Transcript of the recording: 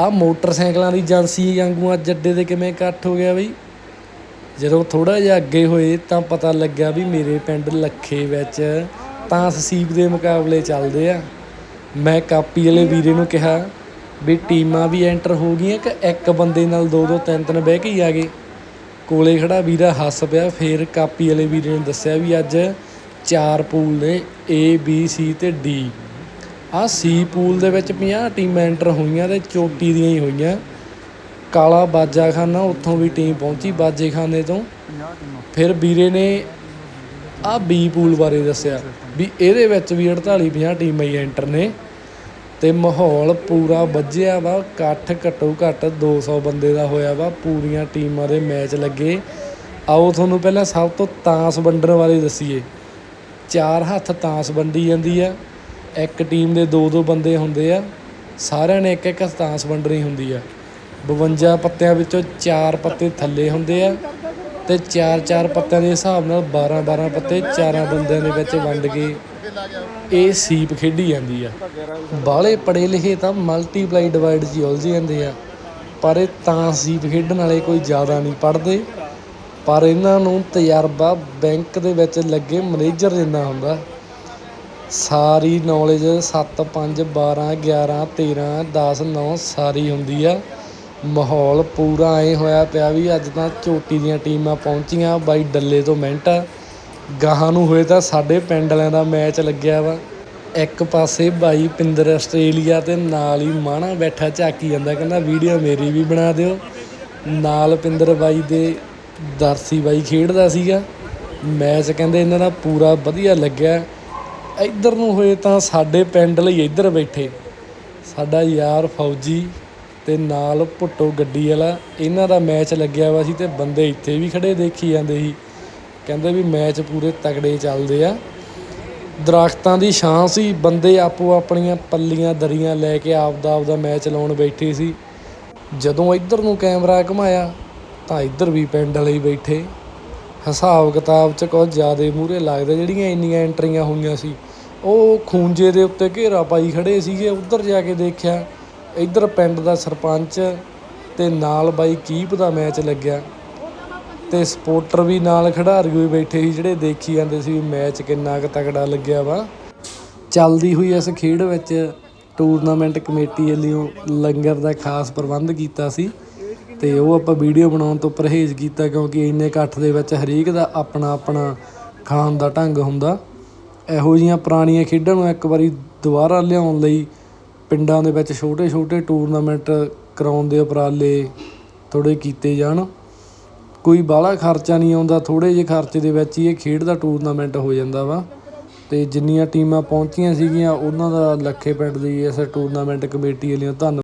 ਆ ਮੋਟਰਸਾਈਕਲਾਂ ਦੀ ਏਜੰਸੀ ਵਾਂਗੂ ਅੱਜ ਅੱਡੇ ਤੇ ਕਿਵੇਂ ਇਕੱਠ ਹੋ ਗਿਆ ਬਈ? ਜਦੋਂ ਥੋੜਾ ਜਿਹਾ ਅੱਗੇ ਹੋਏ ਤਾਂ ਪਤਾ ਲੱਗਿਆ ਵੀ ਮੇਰੇ ਪਿੰਡ ਲੱਖੇ ਵਿੱਚ ਤਾਂ ਸਸੀਬ ਦੇ ਮੁਕਾਬਲੇ ਚੱਲਦੇ ਆ। ਮੈਂ ਕਾਪੀ ਵਾਲੇ ਵੀਰੇ ਨੂੰ ਕਿਹਾ ਵੀ ਟੀਮਾਂ ਵੀ ਐਂਟਰ ਹੋ ਗਈਆਂ ਕਿ ਇੱਕ ਬੰਦੇ ਨਾਲ ਦੋ ਦੋ ਤਿੰਨ ਤਿੰਨ ਬਹਿ ਕੇ ਹੀ ਆ ਗਏ। ਕੋਲੇ ਖੜਾ ਵੀਰਾ ਹੱਸ ਪਿਆ, ਫੇਰ ਕਾਪੀ ਵਾਲੇ ਵੀਰੇ ਨੇ ਦੱਸਿਆ ਵੀ ਅੱਜ ਚਾਰ ਪੂਲ ਨੇ A, B, C ਤੇ D ਆਹ ਸੀ ਪੂਲ ਦੇ ਵਿੱਚ 50 ਟੀਮਾਂ ਐਂਟਰ ਹੋਈਆਂ ਤੇ ਚੋਟੀ ਦੀਆਂ ਹੀ ਹੋਈਆਂ। ਕਾਲਾ ਬਾਜਾਖਾਨਾ ਉੱਥੋਂ ਵੀ ਟੀਮ ਪਹੁੰਚੀ, ਬਾਜੇਖਾਨੇ ਤੋਂ। ਫਿਰ ਵੀਰੇ ਨੇ ਆਹ ਬੀ ਪੂਲ ਬਾਰੇ ਦੱਸਿਆ ਵੀ ਇਹਦੇ ਵਿੱਚ ਵੀ 48 50 ਟੀਮਾਂ ਹੀ ਐਂਟਰ ਨੇ ਤੇ ਮਾਹੌਲ ਪੂਰਾ ਵੱਜਿਆ ਵਾ, ਇਕੱਠ ਘੱਟੋ ਘੱਟ 200 ਬੰਦੇ ਦਾ ਹੋਇਆ ਵਾ, ਪੂਰੀਆਂ ਟੀਮਾਂ ਦੇ ਮੈਚ ਲੱਗੇ। ਆਓ ਤੁਹਾਨੂੰ ਪਹਿਲਾਂ ਸਭ ਤੋਂ ਤਾਂਸ ਵੰਡਣ ਬਾਰੇ ਦੱਸੀਏ। ਚਾਰ ਹੱਥ ਤਾਂਸ ਵੰਡੀ ਜਾਂਦੀ ਆ। ਇੱਕ ਟੀਮ ਦੇ ਦੋ ਦੋ ਬੰਦੇ ਹੁੰਦੇ ਆ, ਸਾਰਿਆਂ ਨੇ ਇੱਕ ਇੱਕ ਤਾਂਸ ਵੰਡਣੀ ਹੁੰਦੀ ਆ। 52 ਪੱਤਿਆਂ ਵਿੱਚੋਂ ਚਾਰ ਪੱਤੇ ਥੱਲੇ ਹੁੰਦੇ ਆ ਤੇ ਚਾਰ ਚਾਰ ਪੱਤਿਆਂ ਦੇ ਹਿਸਾਬ ਨਾਲ 12 12 ਪੱਤੇ ਚਾਰਾਂ ਬੰਦਿਆਂ ਦੇ ਵਿੱਚ ਵੰਡ ਕੇ ਇਹ ਸੀਪ ਖੇਡੀ ਜਾਂਦੀ ਆ। ਬਾਹਲੇ ਪੜੇ ਲਿਖੇ ਤਾਂ ਮਲਟੀਪਲਾਈ ਡਿਵਾਈਡ 'ਚ ਹੀ ਉਲਝ ਜਾਂਦੇ ਆ, ਪਰ ਇਹ ਤਾਂ ਸੀਪ ਖੇਡਣ ਵਾਲੇ ਕੋਈ ਜ਼ਿਆਦਾ ਨਹੀਂ ਪੜਦੇ ਪਰ ਇਹਨਾਂ ਨੂੰ ਤਜਰਬਾ ਬੈਂਕ ਦੇ ਵਿੱਚ ਲੱਗੇ ਮੈਨੇਜਰ ਜਿੰਨਾ ਹੁੰਦਾ ਸਾਰੀ ਨੌਲੇਜ 7 5 12 11 13 10 9 ਸਾਰੀ ਹੁੰਦੀ ਆ। ਮਾਹੌਲ ਪੂਰਾ ਐ ਹੋਇਆ ਪਿਆ ਵੀ ਅੱਜ ਤਾਂ ਚੋਟੀ ਦੀਆਂ ਟੀਮਾਂ ਪਹੁੰਚੀਆਂ, ਬਾਈ ਡੱਲੇ ਤੋਂ ਮਿੰਟ। ਗਾਹਾਂ ਨੂੰ ਹੋਏ ਤਾਂ ਸਾਡੇ ਪਿੰਡ ਵਾਲਿਆਂ ਦਾ ਮੈਚ ਲੱਗਿਆ ਵਾ। ਇੱਕ ਪਾਸੇ ਬਾਈ ਪਿੰਦਰ ਆਸਟ੍ਰੇਲੀਆ ਤੇ ਨਾਲ ਹੀ ਮਾਣਾ ਬੈਠਾ, ਝਾਕੀ ਜਾਂਦਾ, ਕਹਿੰਦਾ ਵੀਡੀਓ ਮੇਰੀ ਵੀ ਬਣਾ ਦਿਓ। ਨਾਲ ਪਿੰਦਰ ਬਾਈ ਦੇ ਦਰਸੀ ਬਾਈ ਖੇਡਦਾ ਸੀਗਾ। ਮੈਚ ਕਹਿੰਦੇ ਇਹਨਾਂ ਦਾ ਪੂਰਾ ਵਧੀਆ ਲੱਗਿਆ। ਇੱਧਰ ਨੂੰ ਹੋਏ ਤਾਂ ਸਾਡੇ ਪਿੰਡ ਲਈ ਇੱਧਰ ਬੈਠੇ। ਸਾਡਾ ਯਾਰ ਫੌਜੀ ਤੇ ਨਾਲ ਭੁੱਟੋ ਗੱਡੀ ਵਾਲਾ, ਇਹਨਾਂ ਦਾ ਮੈਚ ਲੱਗਿਆ ਵਾ ਸੀ ਤੇ ਬੰਦੇ ਇੱਥੇ ਵੀ ਖੜੇ ਦੇਖੀ ਜਾਂਦੇ ਸੀ। ਕਹਿੰਦੇ ਵੀ ਮੈਚ ਪੂਰੇ ਤਗੜੇ ਚੱਲਦੇ ਆ। ਦਰਖਤਾਂ ਦੀ ਛਾਂ ਸੀ, ਬੰਦੇ ਆਪੋ ਆਪਣੀਆਂ ਪੱਲੀਆਂ ਦਰੀਆਂ ਲੈ ਕੇ ਆਪਦਾ ਆਪਦਾ ਮੈਚ ਲਾਉਣ ਬੈਠੇ ਸੀ। ਜਦੋਂ ਇੱਧਰ ਨੂੰ ਕੈਮਰਾ ਘੁਮਾਇਆ ਤਾਂ ਇੱਧਰ ਵੀ ਪਿੰਡ ਵਾਲੇ ਬੈਠੇ। ਹਿਸਾਬ ਕਿਤਾਬ 'ਚ ਕੁਝ ਜ਼ਿਆਦਾ ਮੂਹਰੇ ਲੱਗਦਾ ਜਿਹੜੀਆਂ ਇੰਨੀਆਂ ਐਂਟਰੀਆਂ ਹੋਈਆਂ ਸੀ। ਉਹ ਖੂੰਜੇ ਦੇ ਉੱਤੇ ਘੇਰਾ ਪਾਈ ਖੜ੍ਹੇ ਸੀਗੇ, ਉੱਧਰ ਜਾ ਕੇ ਦੇਖਿਆ, ਇੱਧਰ ਪਿੰਡ ਦਾ ਸਰਪੰਚ ਅਤੇ ਨਾਲ ਬਾਈ ਕੀਪ ਦਾ ਮੈਚ ਲੱਗਿਆ ਅਤੇ ਸਪੋਰਟਰ ਵੀ ਨਾਲ ਖਿਡਾਰੀ ਵੀ ਬੈਠੇ ਸੀ, ਜਿਹੜੇ ਦੇਖੀ ਜਾਂਦੇ ਸੀ ਵੀ ਮੈਚ ਕਿੰਨਾ ਕੁ ਤਕੜਾ ਲੱਗਿਆ ਵਾ। ਚੱਲਦੀ ਹੋਈ ਇਸ ਖੇਡ ਵਿੱਚ ਟੂਰਨਾਮੈਂਟ ਕਮੇਟੀ ਵੱਲੋਂ ਲੰਗਰ ਦਾ ਖਾਸ ਪ੍ਰਬੰਧ ਕੀਤਾ ਸੀ ਤੇ ਉਹ ਆਪਾਂ ਵੀਡੀਓ ਬਣਾਉਣ ਤੋਂ ਪਰਹੇਜ਼ ਕੀਤਾ ਕਿਉਂਕਿ ਇੰਨੇ ਇਕੱਠ ਦੇ ਵਿੱਚ ਹਰੇਕ ਦਾ ਆਪਣਾ ਆਪਣਾ ਖਾਣ ਦਾ ਢੰਗ ਹੁੰਦਾ। ਇਹੋ ਜਿਹੀਆਂ ਪੁਰਾਣੀਆਂ ਖੇਡਾਂ ਨੂੰ ਇੱਕ ਵਾਰੀ ਦੁਬਾਰਾ ਲਿਆਉਣ ਲਈ ਪਿੰਡਾਂ ਦੇ ਵਿੱਚ ਛੋਟੇ ਛੋਟੇ ਟੂਰਨਾਮੈਂਟ ਕਰਾਉਣ ਦੇ ਉਪਰਾਲੇ ਥੋੜ੍ਹੇ ਕੀਤੇ ਜਾਣ। ਕੋਈ ਬਾਹਲਾ ਖਰਚਾ ਨਹੀਂ ਆਉਂਦਾ, ਥੋੜ੍ਹੇ ਜਿਹੇ ਖਰਚੇ ਦੇ ਵਿੱਚ ਹੀ ਇਹ ਖੇਡ ਦਾ ਟੂਰਨਾਮੈਂਟ ਹੋ ਜਾਂਦਾ ਵਾ। ਅਤੇ ਜਿੰਨੀਆਂ ਟੀਮਾਂ ਪਹੁੰਚੀਆਂ ਸੀਗੀਆਂ, ਉਹਨਾਂ ਦਾ ਲੱਖੇ ਪਿੰਡ ਦੀ ਇਸ ਟੂਰਨਾਮੈਂਟ ਕਮੇਟੀ ਵੱਲੋਂ ਧੰਨ